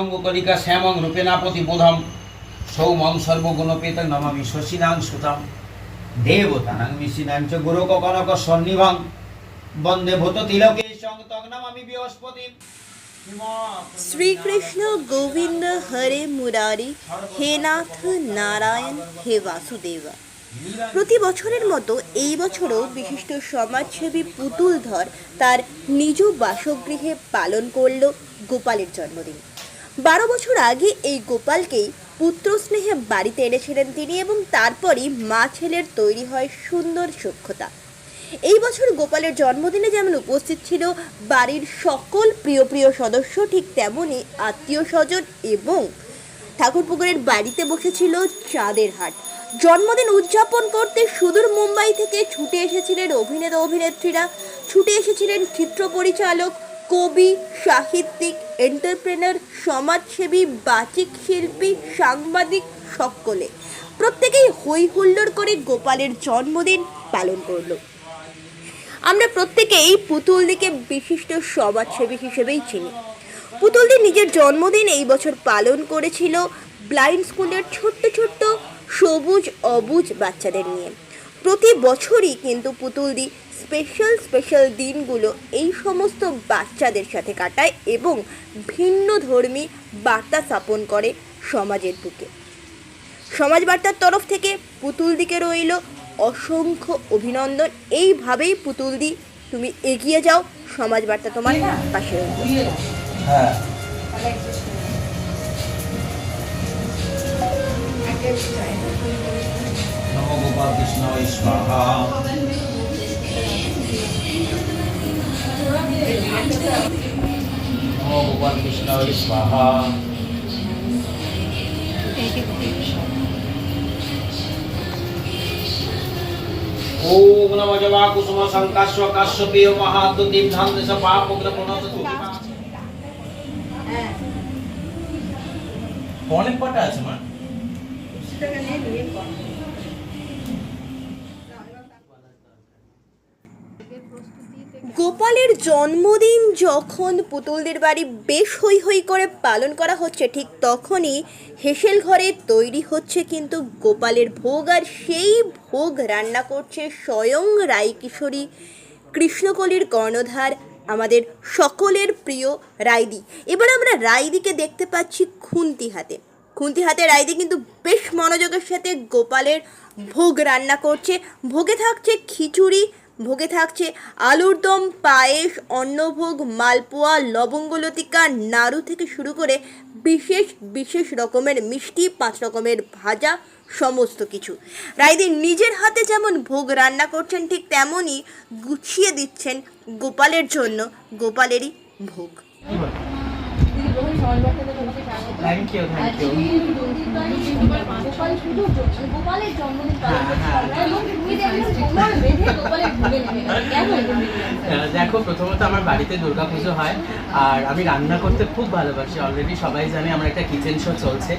অঙ্গকলিকা শ্যামং রূপেনাপতি বোধম সৌমং সর্বগুণপেত নমামি শশীনাং সুতম। দেবতানাং মিশিনাং চ গুরুক কনক সন্নিভং। বন্দে ভূত তিলকে নমামি বৃহস্পতি শ্রীকৃষ্ণ গোবিন্দ হরে মুরারি, হে নাথ নারায়ণ, হে বাসুদেবা। প্রতি বছরের মতো এই বছরও বিশিষ্ট সমাজসেবী পুতুল ধর তার নিজ বাসগৃহে পালন করল গোপালের জন্মদিন। বারো বছর আগে এই গোপালকেই পুত্র স্নেহে বাড়িতে এনেছিলেন তিনি এবং তারপরই মা ছেলের তৈরি হয় সুন্দর সক্ষতা এই বছর গোপালের জন্মদিনে যেমন উপস্থিত ছিল বাড়ির সকল প্রিয় প্রিয় সদস্য, ঠিক তেমনই আত্মীয় স্বজন এবং ঠাকুরপুকুরের বাড়িতে বসেছিল চাঁদের হাট। জন্মদিন উদযাপন করতে সুদূর মুম্বাই থেকে ছুটে এসেছিলেন অভিনেতা অভিনেত্রীরা ছুটে এসেছিলেন চিত্র পরিচালক, কবি, সাহিত্যিক এন্টারপ্রেনার, সমাজসেবী, বাচিক শিল্পী, সাংবাদিক সকলে। প্রত্যেকেই হই হুল্লোড় করে গোপালের জন্মদিন পালন করল। আমরা প্রত্যেকেই পুতুলদিকে বিশিষ্ট সমাজসেবী হিসেবেই চিনি। পুতুলদি নিজের জন্মদিন এই বছর পালন করেছিল ব্লাইন্ড স্কুলের ছোট্ট ছোট্ট সবুজ অবুজ বাচ্চাদের নিয়ে। প্রতি বছরই কিন্তু পুতুলদি স্পেশাল স্পেশাল দিনগুলো এই সমস্ত বাচ্চাদের সাথে কাটায় এবং ভিন্ন ধর্মী বার্তা স্থাপন করে সমাজের বুকে। সমাজ বার্তার তরফ থেকে পুতুল দিকে রইল অসংখ্য অভিনন্দন। এইভাবেই পুতুল দি, তুমি এগিয়ে যাও সমাজ বার্তা তোমার পাশে রইল। হ্যাঁ। নমো গোপাল কৃষ্ণ স্বাহা। গোপাল কৃষ্ণ স্বাহা ওম নমো জবা কুসুম সংকাশ্য কাশ্যপীয় মহাদ্যুতিম ধান্দেশ পাপগ্র প্রণত অনেক কটা আছে মা গোপালের জন্মদিন যখন পুতুলদের বাড়ি বেশ হই হই করে পালন করা হচ্ছে, ঠিক তখনই হেসেল ঘরে তৈরি হচ্ছে কিন্তু গোপালের ভোগ, আর সেই ভোগ রান্না করছে স্বয়ং রায় কিশোরী কৃষ্ণকলির কর্ণধার, আমাদের সকলের প্রিয় রায়দি এবার আমরা রায়দিকে দেখতে পাচ্ছি খুন্তি হাতে। খুন্তি হাতে রায়দি কিন্তু বেশ মনোযোগের সাথে গোপালের ভোগ রান্না করছে। ভোগে থাকছে খিচুড়ি ভোগে থাকছে আলুর দম, পায়েস, অন্নভোগ, মালপোয়া লবঙ্গলতিকা নাড়ু থেকে শুরু করে বিশেষ বিশেষ রকমের মিষ্টি, পাঁচ রকমের ভাজা, সমস্ত কিছু। রায়দি নিজের হাতে যেমন ভোগ রান্না করছেন ঠিক তেমনই গুছিয়ে দিচ্ছেন গোপালের জন্য গোপালেরই ভোগ। থ্যাংক ইউ থ্যাংক ইউ গোপালের জন্মদিন পালন দেখো প্রথমত আমার বাড়িতে দুর্গাপুজো হয় আর আমি রান্না করতে খুব ভালোবাসি। অলরেডি সবাই জানে আমার একটা কিচেন শো চলছে।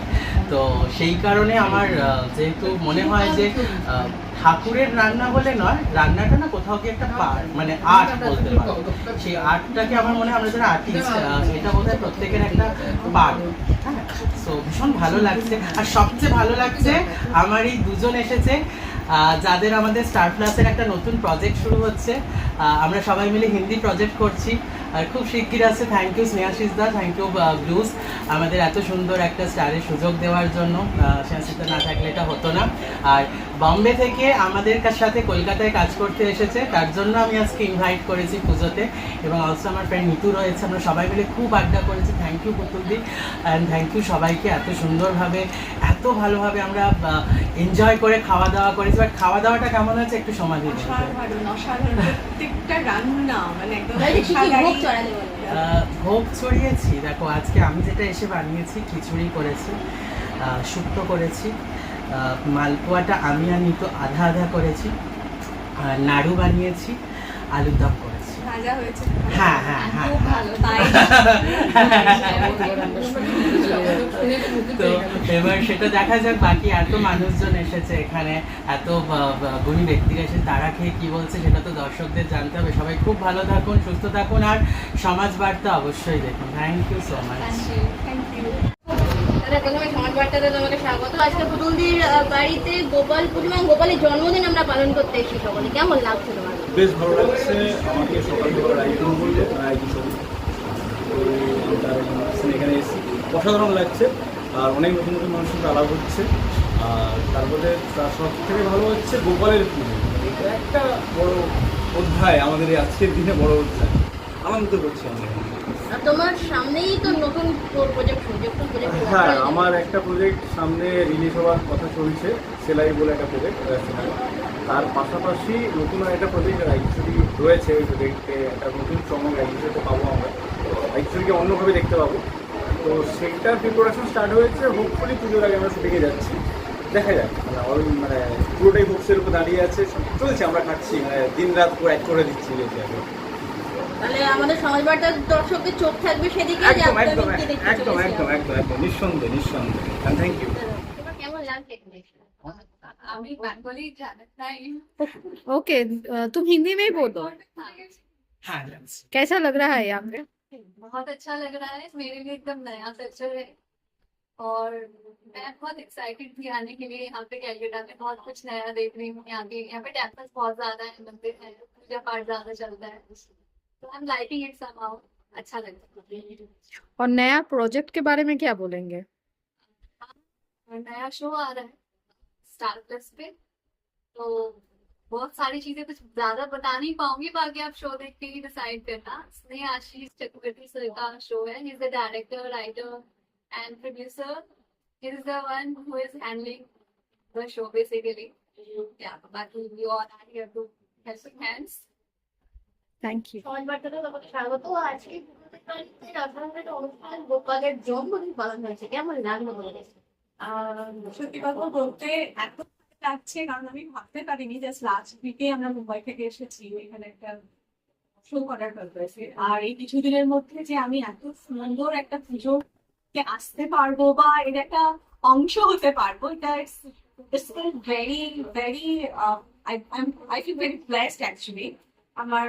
তো সেই কারণে আমার যেহেতু মনে হয় যে ঠাকুরের রান্না বলে নয়, রান্নাটা না কোথাও কি একটা পার মানে আর্ট বলতে পারো। সেই আর্টটাকে আমার মনে হয় আমরা যারা আর্টিস্ট এটা বোধ হয় প্রত্যেকের একটা পার্ট হ্যাঁ? তো ভীষণ ভালো লাগছে। আর সবচেয়ে ভালো লাগছে, আমার এই দুজন এসেছে যাদের আমাদের স্টার প্লাসের একটা নতুন প্রজেক্ট শুরু হচ্ছে। আমরা সবাই মিলে হিন্দি প্রজেক্ট করছি। আর খুব শিগগির আছে thank you Snehasish da thank you Blues আমাদের এত সুন্দর একটা স্টারের সুযোগ দেওয়ার জন্য স্নেহাশিসদা না থাকলে এটা হতো না। আর বম্বে থেকে আমাদের কাছ সাথে কলকাতায় কাজ করতে এসেছে তার জন্য আমি আজকে ইনভাইট করেছি পুজোতে। এবং অলসো আমার ফ্রেন্ড নিতু রয়েছে আমরা সবাই মিলে খুব আড্ডা করেছি। Thank you পুতুলদি। And thank you সবাইকে এত সুন্দরভাবে এত ভালোভাবে আমরা এনজয় করে খাওয়া দাওয়া করেছি। বাট খাওয়া দাওয়াটা কেমন হয়েছে একটু সমাধি প্রত্যেকটা রান্না মানে একদম ভোগ ছড়িয়েছি দেখো আজকে আমি যেটা এসে বানিয়েছি খিচুড়ি করেছি শুক্তো করেছি। মালপোয়াটা আমি আর নিতো আধা আধা করেছি আর নাড়ু বানিয়েছি আলুর দম করেছি। হ্যাঁ হ্যাঁ হ্যাঁ। তো এবার সেটা দেখা যাক বাকি এত মানুষজন এসেছে এখানে এত গুণী ব্যক্তিরা এসে তারা খেয়ে কি বলছে সেটা তো দর্শকদের জানতে হবে। সবাই খুব ভালো থাকুন সুস্থ থাকুন আর সমাজ বার্তা অবশ্যই দেখুন। থ্যাংক ইউ সো মাচ স্বাগত। বাড়িতে গোপাল গোপালের জন্মদিন আমরা পালন করতে কেমন লাগছে বেশ ভালো লাগছে। আমাকে এখানে এসেছি। অসাধারণ লাগছে। আর অনেক নতুন নতুন মানুষের সাথে আলাপ হচ্ছে। আর তারপরে তার সব থেকে ভালো হচ্ছে গোপালের পুজো। এটা একটা বড় অধ্যায় আমাদের আজকের দিনে বড় অধ্যায়। আনন্দ করছি আমরা। তোমার সামনেই তো নতুন প্রজেক্ট হ্যাঁ আমার একটা প্রজেক্ট সামনে রিলিজ হওয়ার কথা চলছে সেলাই বলে একটা প্রজেক্ট তার পাশাপাশি নতুন একটা প্রজেক্ট রাইকিশোরি রয়েছে ওই প্রজেক্টে একটা নতুন চমক রাইকিশোরিতে পাবো আমরা। রাইকিশোরিকে অন্যভাবে দেখতে পাবো? তো সেইটার প্রিপারেশন স্টার্ট হয়েছে হোপফুলি পুজোর আগে আমরা শুটিংয়ে যাচ্ছি। দেখা যাক মানে অল মানে পুরোটাই হোপসের উপর দাঁড়িয়ে আছে চলছে আমরা খাচ্ছি মানে দিন রাত পুরো এক করে দিচ্ছি তাহলে আমাদের সমাজ বার্তার দর্শকদের চোখ থাকবে সেদিকে যে একদম আপনারা একদম দেখতে দেখতে একদম চলেছি একদম আমরা। একদম একদম নিঃসন্দেহে নিঃসন্দেহে থ্যাংক ইউ তোমার কেমন লাগছে এখানে এসে? আমি বেঙ্গলি জানতা ही ओके अ, तुम हिंदी में ही बोलो হ্যাঁ कैसा लग रहा है यहाँ पे बहुत अच्छा लग रहा है मेरे लिए एकदम नया कल्चर है और मैं बहुत एक्साइटेड थी आने के लिए यहाँ पे कैलकाटा में बहुत कुछ नया देख रही हूँ यहाँ पे यहाँ पे टेम्पल्स बहुत ज्यादा है मंदिर है पूजा पाठ ज्यादा चलता है तो अच्छा लगता है। और नया प्रोजेक्ट के बारे में क्या बोलेंगे? नया शो आ रहा है स्टार प्लस पे। तो बहुत सारी चीज़ें कुछ ज़्यादा बता नहीं पाऊँगी बाकी आप शो देख के ही डिसाइड करना। स्नेह आशीष चतुर्वेदी सर का शो है। He is the director writer and producer he is the one who is handling the show basically या बाकी we all are here to helping hands thank you স্বাগত। আজকে সত্যি কথা বলতে এত কারণ আমি ভাবতে পারিনি জাস্ট আমরা মুম্বাই থেকে এসেছি এখানে একটা শো করার আর এই কিছুদিনের মধ্যে যে আমি এত সুন্দর একটা পুজো আসতে পারব বা এর একটা অংশ হতে পারব এটা ভেরি ভেরি অ্যাকচুয়ালি আমার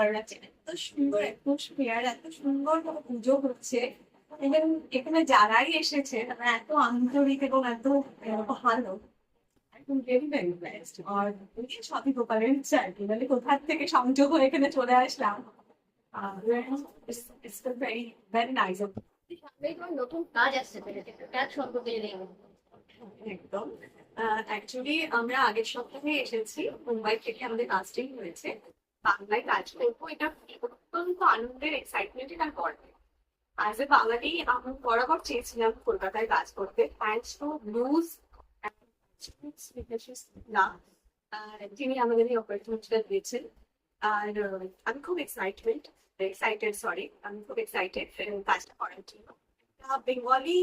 এত সুন্দর অ্যাটমসফিয়ার এত সুন্দর পুজো হচ্ছে এখানে যারাই এসেছে তারা এত আন্তরিক এবং এত ভালো সবই মানে কোথা থেকে সংযোগ এখানে চলে আসলাম অ্যাকচুয়ালি আমরা আগের সপ্তাহে এসেছি, মুম্বাই থেকে আমাদের কাস্টিং হয়েছে। বাংলায় কাজ করব, এটা অত্যন্ত আনন্দের এক্সাইটমেন্টের আর গর্বে অ্যাজ এ বাঙালি, আমি বরাবর চেয়েছিলাম কলকাতায় কাজ করতে থ্যাংকস টু ব্লুজ না যিনি আমাদের এই অপরচুনিটিটা দিয়েছেন, আর আমি খুব এক্সাইটমেন্ট এক্সাইটেড সরি আমি খুব এক্সাইটেড কাজটা করার জন্য। বেঙ্গলি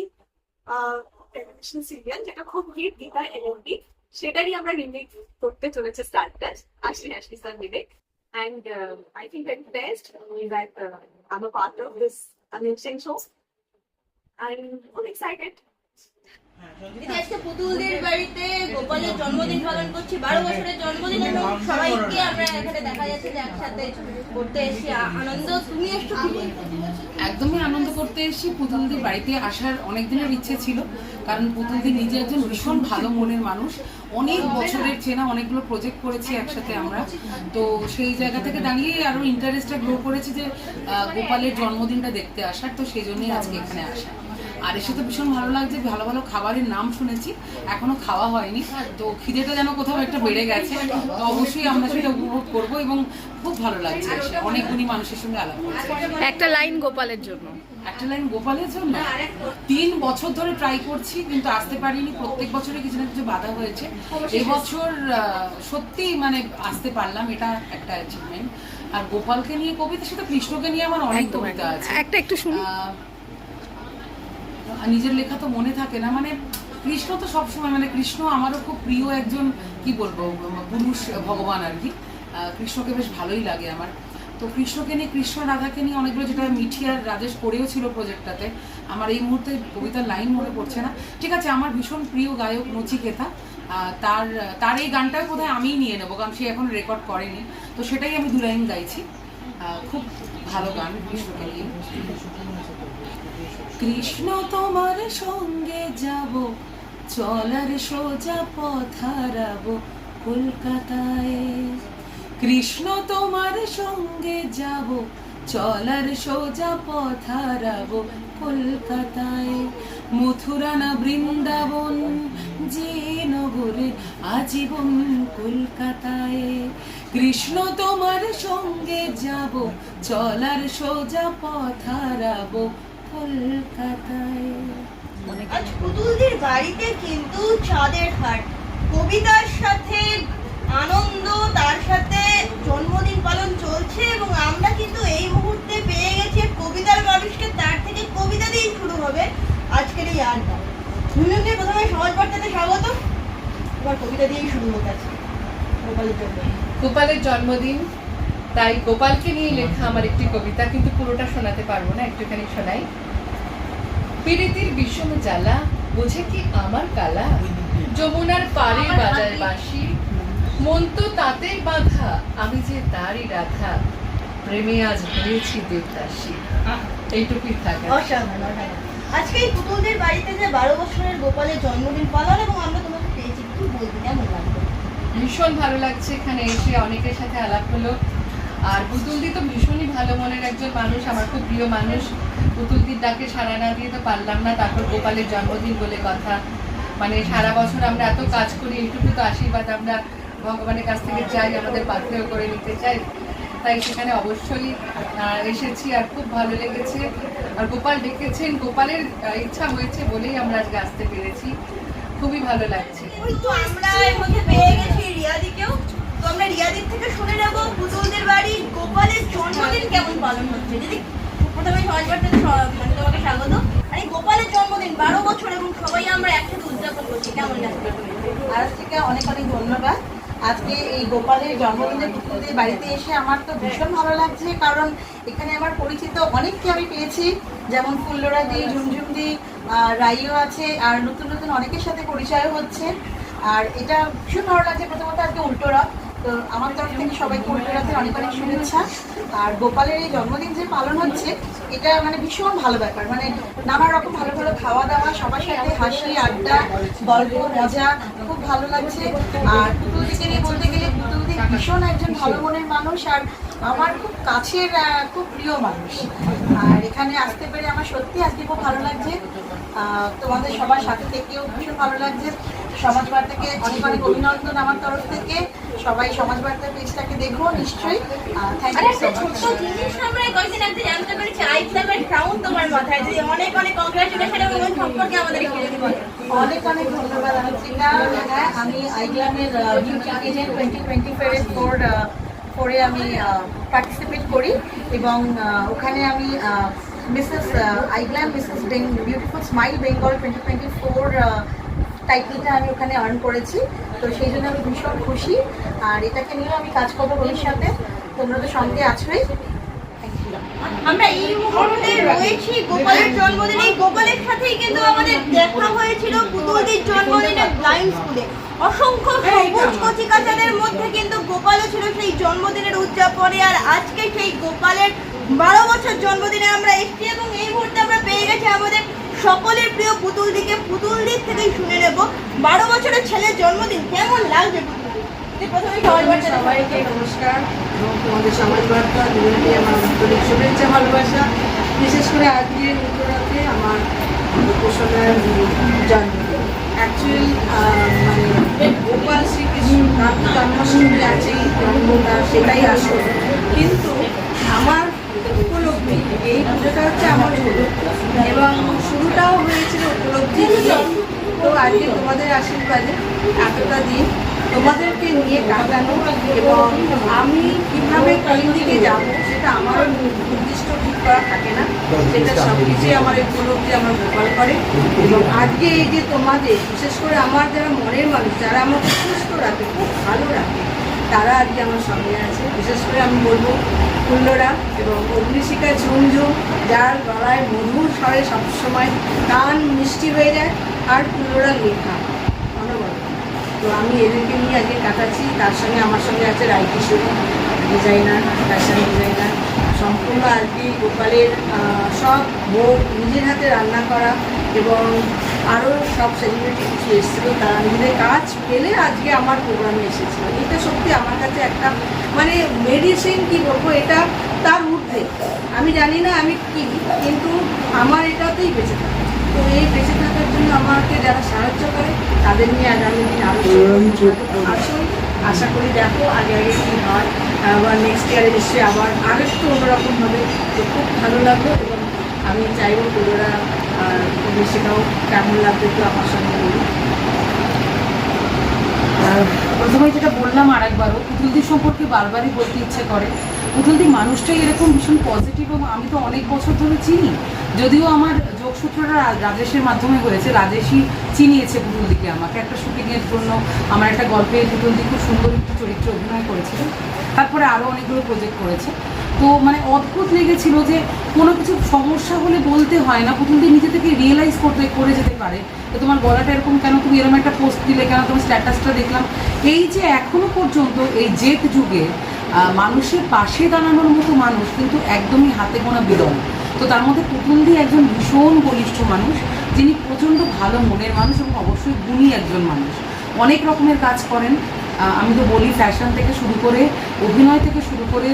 টেলিভিশন সিরিয়াল যেটা খুব হিট গীতা এলএমপি সেটারই আমরা রিমেক করতে চলেছে স্টার প্লাস আশি আশি sir Vivek. And uh, I think the best blessed that uh, I'm a part of this amazing show. I'm all excited. আজকে পুতুলদের বাড়িতে গোপালের জন্মদিন পালন করছি বারো বছরের জন্মদিন এবং সবাইকে আমরা এখানে দেখা যাচ্ছে যে একসাথে করতে এসে আনন্দ। তুমি একটু একদমই আনন্দ করতে এসেছি। পুতুলদির বাড়িতে আসার অনেক দিনের ইচ্ছে ছিল কারণ পুতুলদি নিজে একজন ভীষণ ভালো মনের মানুষ। অনেক বছরের চেনা অনেকগুলো প্রজেক্ট করেছি একসাথে আমরা। তো সেই জায়গা থেকে দাঁড়িয়ে আরও ইন্টারেস্টটা গ্রো করেছি যে গোপালের জন্মদিনটা দেখতে আসার। তো সেই জন্যই আজকে এখানে আসা। আর এসে তো ভীষণ ভালো লাগছে ভালো ভালো খাবারের নাম শুনেছি এখনও খাওয়া হয়নি। তো খিদেটা যেন কোথাও একটা বেড়ে গেছে তো অবশ্যই আমরা সেটা উপভোগ করব এবং খুব ভালো লাগছে অনেকগুলি মানুষের সঙ্গে আলাপ একটা লাইন গোপালের জন্য। একটা লাইন গোপালের জন্য? তিন বছর ধরে ট্রাই করছি কিন্তু আসতে পারিনি। প্রত্যেক বছরে কিছু না কিছু বাধা হয়েছে। এবছর সত্যি মানে আসতে পারলাম এটা একটা অ্যাচিভমেন্ট আর গোপালকে নিয়ে কবিতা সেটা কৃষ্ণকে নিয়ে আমার অনেক কবিতা আছে। একটা একটু শুনি নিজের লেখা তো মনে থাকে না। মানে কৃষ্ণ তো সবসময় মানে কৃষ্ণ আমারও খুব প্রিয় একজন, কি বলব, পুরুষ ভগবান আর কি। কৃষ্ণকে বেশ ভালোই লাগে আমার। তো কৃষ্ণকে নিয়ে, কৃষ্ণ রাধাকে নিয়ে অনেকগুলো যেটা মিঠি আর রাজেশ করেও ছিল প্রজেক্টটাতে আমার এই মুহূর্তে কবিতার লাইন মনে পড়ছে না। ঠিক আছে, আমার ভীষণ প্রিয় গায়ক নচিকেতা। তার তার এই গানটাও বোধহয় আমিই নিয়ে নেব, কারণ সে এখন রেকর্ড করেনি। তো সেটাই আমি দু লাইন গাইছি। খুব ভালো গান কৃষ্ণকে নিয়ে। কৃষ্ণ তোমার সঙ্গে যাব, চলার সোজা পথ হারাবো কলকাতায়। কৃষ্ণ তোমার সঙ্গে যাব, চলার সোজা পথ হারাবো কলকাতায়। মথুরা না বৃন্দাবন যে নগরে আজীবন কলকাতায়। কৃষ্ণ তোমার সঙ্গে যাব, চলার সোজা পথ হারাবো কলকাতায়। আজ পুতুলদের বাড়িতে কিন্তু চাঁদের হাট। কবিতার সাথে আনন্দ তার সাথে জন্মদিন পালন চলছে এবং আমরা কিন্তু এই মুহূর্তে পেয়ে গেছি কবিতার মানুষকে তার থেকে কবিতা দিয়েই শুরু হবে আজকের এই আড্ডা। দুজনকে প্রথমে সমাজ বার্তাতে স্বাগত। এবার কবিতা দিয়েই শুরু হোক আজকে গোপালের জন্য গোপালের জন্মদিন। তাই গোপালকে নিয়ে লেখা আমার একটি কবিতা কিন্তু পুরোটা শোনাতে পারব না একটুখানি শোনাই। পীড়িতির বিষম জ্বালা বোঝে কি আমার কালা? যমুনার পাড়ে বাজার বাঁশি মন তো তাতেই বাঁধা আমি যে তারই রাধা। প্রেমে আজ হয়েছি দেবদাসী। এইটুকুই থাকে আজকে এই পুতুলদের বাড়িতে যে বারো বছরের গোপালের জন্মদিন পালন এবং আমরা তোমাকে পেয়েছি কি বলবি কেমন লাগবে ভীষণ ভালো লাগছে এখানে এসে অনেকের সাথে আলাপ হলো। আর পুতুলদি তো ভীষণই ভালো মনের একজন মানুষ, আমার খুব প্রিয় মানুষ। পুতুলদির ডাকে সাড়া না দিয়ে তো পারলাম না, তারপর গোপালের জন্মদিন বলে কথা। মানে সারা বছর আমরা এত কাজ করি, এইটুকু তো আশীর্বাদ আমরা ভগবানের কাছ থেকে চাই, আমাদের পাত্রেও করে নিতে চাই তাই সেখানে অবশ্যই এসেছি আর খুব ভালো লেগেছে। আর গোপাল ডেকেছেন, গোপালের ইচ্ছা হয়েছে বলেই আমরা আজকে আসতে পেরেছি। খুবই ভালো লাগছে। আমরা এর মধ্যে পেয়ে গেছি রিয়াদিকেও। তো আমরা রিয়াদির থেকে শুনে নেব পুতুলদের বাড়ি গোপালের জন্মদিন কেমন পালন হচ্ছে দিদি প্রথমে মানে তোমাকে গোপালের জন্মদিন, বারো বছর সবাই উদযাপন করছি। আজ থেকে অনেক অনেক ধন্যবাদ। আজকে এই গোপালের বাড়িতে এসে আমার তো ভীষণ ভালো লাগছে, কারণ এখানে আমার পরিচিত অনেককে আমি পেয়েছি। যেমন ফুল্লরা দি, ঝুমঝুম দি রাইও আছে, আর নতুন নতুন অনেকের সাথে পরিচয় হচ্ছে। আর এটা ভীষণ ভালো লাগছে প্রথমত আজকে উল্টোরা তো আমার তরফ থেকে সবাইকে উল্টোরাতে অনেক অনেক শুভেচ্ছা। আর গোপালের এই জন্মদিন যে পালন হচ্ছে, এটা মানে ভীষণ ভালো ব্যাপার। মানে নানা রকম ভালো ভালো খাওয়া দাওয়া সবার সাথে হাসি, আড্ডা, গল্প, মজা, খুব ভালো লাগছে। আর পুতুলদিকে নিয়ে বলতে গেলে পুতুলদি ভীষণ একজন ভালো মনের মানুষ আর আমার খুব কাছের খুব প্রিয় মানুষ। আর এখানে আসতে পেরে আমার সত্যি আজকে খুব ভালো লাগছে। তোমাদের সবার সাথে থেকেও ভীষণ ভালো লাগছে। সমাজ বার্তাকে অনেক অনেক অভিনন্দন আমার তরফ থেকে। সবাই সমাজ বার্তা পেজটাকে দেখব নিশ্চয়ই। থ্যাংক ইউ সো মাচ আমরা কয়েকদিন আগে জানতে পেরেছি আই ক্লাবের ক্রাউন তোমার মাথায় দিদি অনেক অনেক কংগ্রাচুলেশন এবং সম্পর্কে আমাদের যদি। অনেক অনেক ধন্যবাদ আলোচিকা হ্যাঁ আমি beauty agent twenty twenty four ফোরে আমি পার্টিসিপেট করি। এবং ওখানে আমি Mrs আইগ্লাম Mrs beautiful smile Bengal twenty twenty four টাইটেলটা আমি ওখানে আর্ন করেছি। তো সেই জন্য আমি ভীষণ খুশি। আর এটাকে নিয়েও আমি কাজ করব ভবিষ্যতে। তোমরা তো সঙ্গে আছোই। আমরা এই মুহূর্তে রয়েছি গোপালের জন্মদিন। গোপালের সাথেই কিন্তু আমাদের দেখা হয়েছিল জন্মদিনে ব্লাইন্ড স্কুলে অসংখ্য সবুজ কচিকাচাদের মধ্যে কিন্তু গোপালও ছিল সেই জন্মদিনের উদযাপনে। আর আজকে সেই গোপালের বারো বছর জন্মদিনে আমরা এসেছি এবং এই মুহূর্তে আমরা পেয়ে গেছি আমাদের সকলের প্রিয় পুতুল দিকে পুতুল দিক থেকেই শুনে নেব। বারো বছরের ছেলের জন্মদিন কেমন লাগছে সবাই সবাইকে নমস্কার। এবং তোমাদের সমাজ বার্তা দুজনকে আমার আন্তরিক শুভেচ্ছা ভালোবাসা। বিশেষ করে আজকে আমার উপাসনার জন্মদিন। অ্যাকচুয়ালি মানে গোপাল শ্রীকৃষ্ণ তার জন্মাষ্টমী আছেই জন্মটা সেটাই আসল। কিন্তু আমার এই পুজোটা হচ্ছে আমার উপলব্ধি এবং শুরুটাও হয়েছিল উপলব্ধি তো আজকে তোমাদের আশীর্বাদে এতটা দিন তোমাদেরকে নিয়ে কাটানো এবং আমি কীভাবে কোন দিকে যাব সেটা আমার নির্দিষ্ট ঠিক করা থাকে না। সেটা সব কিছুই আমার উপলব্ধি আমার গোপাল করে। এবং আজকে এই যে তোমাদের, বিশেষ করে আমার যারা মনের মানুষ, যারা আমাকে সুস্থ রাখে, খুব ভালো রাখে তারা আজকে আমার সঙ্গে আছে। বিশেষ করে আমি বলব কুল্লরা এবং অগ্নিশিখা ঝুমঝুম যার গলায় মধুর স্বরে সবসময় কান মিষ্টি হয়ে যায়, আর কুল্লরা লেখা। অনবরত তো আমি এদেরকে নিয়ে আজকে কাটাচ্ছি। তার সঙ্গে আমার সঙ্গে আছে Rai Kishori designer fashion designer সম্পূর্ণ আজকে গোপালের সব ভোগ নিজের হাতে রান্না করা এবং আরও সব সেলিব্রিটি কিছু এসেছিল তারা নিজেদের কাজ পেলে আজকে আমার প্রোগ্রামে এসেছিল। এটা সত্যি আমার কাছে একটা মানে মেডিসিন কি বলব এটা তার ঊর্ধ্বে। আমি জানি না আমি কি কিন্তু আমার এটাতেই বেঁচে থাকা। তো এই বেঁচে থাকার জন্য আমাকে যারা সাহায্য করে তাদের নিয়ে আগামী দিন আসুন আশা করি দেখো আগে আগে কী হয় আবার নেক্সট ইয়ারে নিশ্চয়ই আবার আর একটু অন্যরকম হবে। তো খুব ভালো লাগল এবং আমি চাইব চাইব তোরা সেটাও কেমন লাগবে একটু আমার সঙ্গে বলুন। আর প্রথমে যেটা বললাম আরেকবারও, পুতুলদি সম্পর্কে বারবারই বলতে ইচ্ছে করে। পুতুলদি মানুষটাই এরকম ভীষণ পজিটিভ এবং আমি তো অনেক বছর ধরে চিনি। যদিও আমার যোগসূত্রটা রাজেশের মাধ্যমে হয়েছে, রাজেশই চিনিয়েছে পুতুলদিকে আমাকে। একটা শুটিংয়ের জন্য আমার একটা গল্পে পুতুলদি খুব সুন্দর একটি চরিত্রে অভিনয় করেছিল। তারপরে আরও অনেকগুলো প্রজেক্ট করেছে। তো মানে অদ্ভুত লেগেছিল যে কোনো কিছু সমস্যা হলে বলতে হয় না। পুতুলদি নিজে থেকে রিয়েলাইজ করতে, করে যেতে পারে। তো তোমার গলাটা এরকম কেন? তুমি এরকম একটা পোস্ট দিলে কেন? তোমার স্ট্যাটাসটা দেখলাম। এই যে এখনও পর্যন্ত এই জেট যুগে মানুষের পাশে দাঁড়ানোর মতো মানুষ কিন্তু একদমই হাতে গোনা বিরল তো তার মধ্যে পুতুলদি একজন ভীষণ বলিষ্ঠ মানুষ, যিনি প্রচণ্ড ভালো মনের মানুষ এবং অবশ্যই গুণী একজন মানুষ। অনেক রকমের কাজ করেন। আমি তো বলি ফ্যাশন থেকে শুরু করে অভিনয় থেকে শুরু করে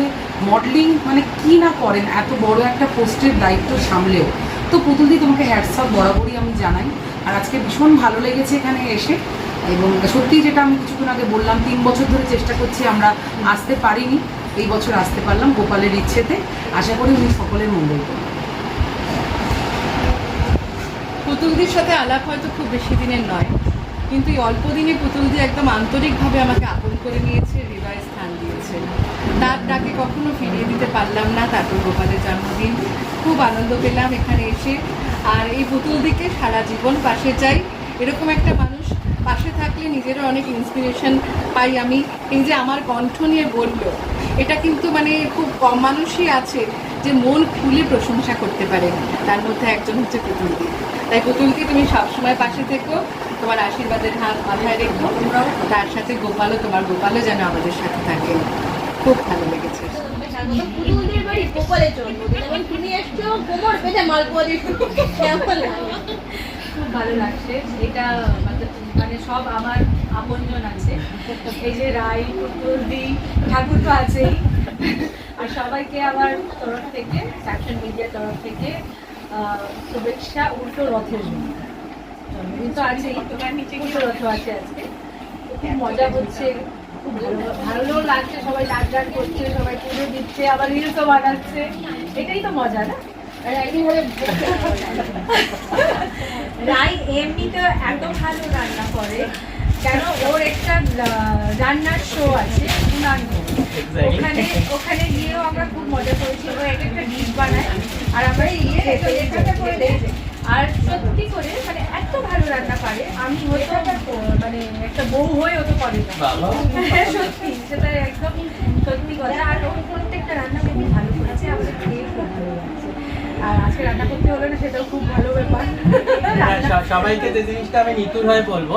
মডেলিং মানে কি না করেন, এত বড় একটা পোস্টের দায়িত্ব সামলেও। তো পুতুলদি, তোমাকে হ্যাটসঅপ বরাবরই আমি জানাই। আর আজকে ভীষণ ভালো লেগেছে এখানে এসে। এবং সত্যি যেটা আমি কিছুক্ষণ আগে বললাম, তিন বছর ধরে চেষ্টা করছি আমরা আসতে পারিনি। এই বছর আসতে পারলাম গোপালের ইচ্ছেতে। আশা করি উনি সকলের মঙ্গল করবেন পুতুলদির সাথে আলাপ হয়তো খুব বেশি দিনের নয়। কিন্তু এই অল্প দিনে পুতুল দিয়ে একদম আন্তরিকভাবে আমাকে আপন করে নিয়েছে হৃদয়ে স্থান দিয়েছে। তার ডাকে কখনো ফিরিয়ে দিতে পারলাম না, তারপর গোপালের জন্মদিন। খুব আনন্দ পেলাম এখানে এসে। আর এই পুতুলদিকে সারা জীবন পাশে চাই। এরকম একটা মানুষ পাশে থাকলে নিজেরও অনেক ইন্সপিরেশন পাই আমি। এই যে আমার কণ্ঠ নিয়ে বলল, এটা কিন্তু মানে খুব কম মানুষই আছে যে মন খুলে প্রশংসা করতে পারে। তার মধ্যে একজন হচ্ছে পুতুল পুতুলদি তাই পুতুলদি তুমি সবসময় পাশে থেকো, তোমার আশীর্বাদের হাত মাথায় রেখো। তার সাথে গোপালও তোমার গোপালও যেন আমাদের সাথে থাকে। খুব ভালো লেগেছে। লাগছে। মানে- সব আমার আছে। যে ঠাকুর তো আছেই। আর সবাইকে আমার তরফ থেকে স্যাকশন মিডিয়ার তরফ থেকে শুভেচ্ছা, উল্টো রথের জন্য। তো আছেই উল্টো রথ আছে আজকে। খুব মজা হচ্ছে, খুব ভালো লাগছে, সবাই নাচ গান করছে, সবাই পুজো দিচ্ছে, আবার রিলসও বানাচ্ছে। এটাই তো মজা, না? এইভাবে রাই এমনিতে এত ভালো রান্না করে। কেন? ওর একটা রান্নার শো আছে। ওখানে ওখানে গিয়েও আমরা খুব মজা করেছি ও এক একটা ডিশ বানায় আর আমরা ইয়ে এখানটা করে দেই আর সত্যি করে মানে এত ভালো রান্না পারে। আমি হয়তো মানে একটা বউ হয়ে ও তো করে না। হ্যাঁ, সত্যি সেটা একদম সত্যি কথা। আর প্রত্যেকটা রান্না খুবই ভালো করেছে আমাদের খেয়ে খুব ভালো লাগছে আর আজকে রান্না করতে হলো না সেটাও খুব ভালো ব্যাপার। হ্যাঁ, সবাইকে যে জিনিসটা আমি নিতুর হয়ে বলব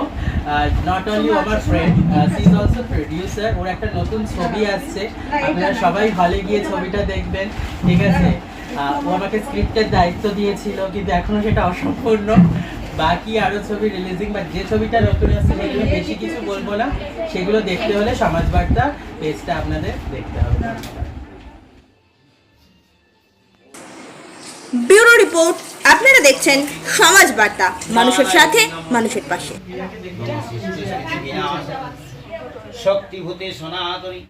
নট অনলি আমার friend she is also producer ওর একটা নতুন ছবি আসছে আপনারা সবাই হলে গিয়ে ছবিটা দেখবেন। ঠিক আছে? ও আমাকে স্ক্রিপ্টের দায়িত্ব দিয়েছিল কিন্তু এখনও সেটা অসম্পূর্ণ। বাকি আরও ছবি রিলিজিং বা যে ছবিটা নতুন আসছে সেগুলো বেশি কিছু বলব না। সেগুলো দেখতে হলে সমাজ বার্তা পেজটা আপনাদের দেখতে হবে। ব্যুরো রিপোর্ট আপনারা দেখছেন সমাজ বার্তা মানুষের সাথে মানুষের পাশে। শক্তিভূতে সনাতনী